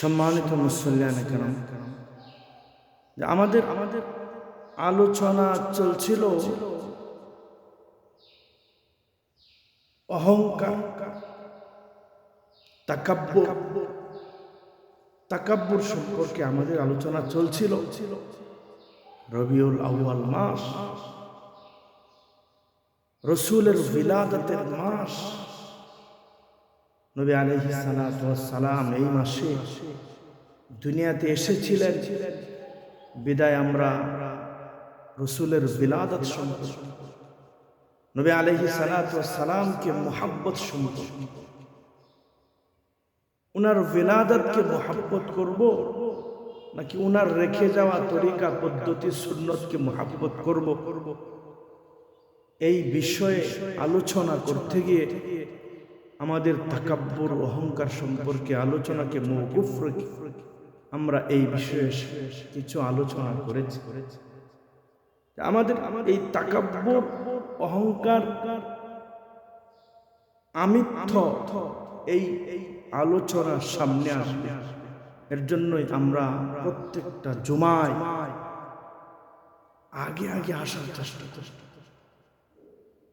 সম্মানিত মুসল্লিয়ান কেরাম আমাদের আমাদের আলোচনা চলছিল অহংকার, তাকাব্বুর তাকাব্বুর সম্পর্কে আমাদের আলোচনা চলছিল রবিউল আউয়াল মাস, রসুলের বিলাদতের মাস নবী আলহি সালাম এই মাসে দুনিয়াতে এসেছিলেন। বিদায় আমরা রসুলের বিলাদত সম্পর্কে নবী আলহি সালামকে মোহাব্বত সম্পর্কে উনার বিলাদতকে মোহাব্বত করব নাকি উনার রেখে যাওয়া তরিকা, পদ্ধতি, সুন্নতকে মোহাব্বত করব করব? এই বিষয়ে আলোচনা করতে গিয়ে আমাদের তাকাব্বর অহংকার সম্পর্কে, আলোচনাকে মৌকুফ রেখে আমরা এই বিষয়ে কিছু আলোচনা করেছি। আমাদের এই তাকাব্বর অহংকার, আমিত্ব এই এই আলোচনার সামনে আসবে। এর জন্যই আমরা প্রত্যেকটা জুমায় আগে আগে আসার চেষ্টা চেষ্টা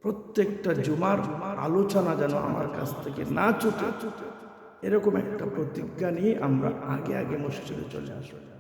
প্রত্যেকটা জুমার আলোচনা যেন আমার কাছ থেকে না চুটে এরকম একটা প্রতিজ্ঞা নিয়ে আমরা আগে আগে মসজিদে চলে আসব।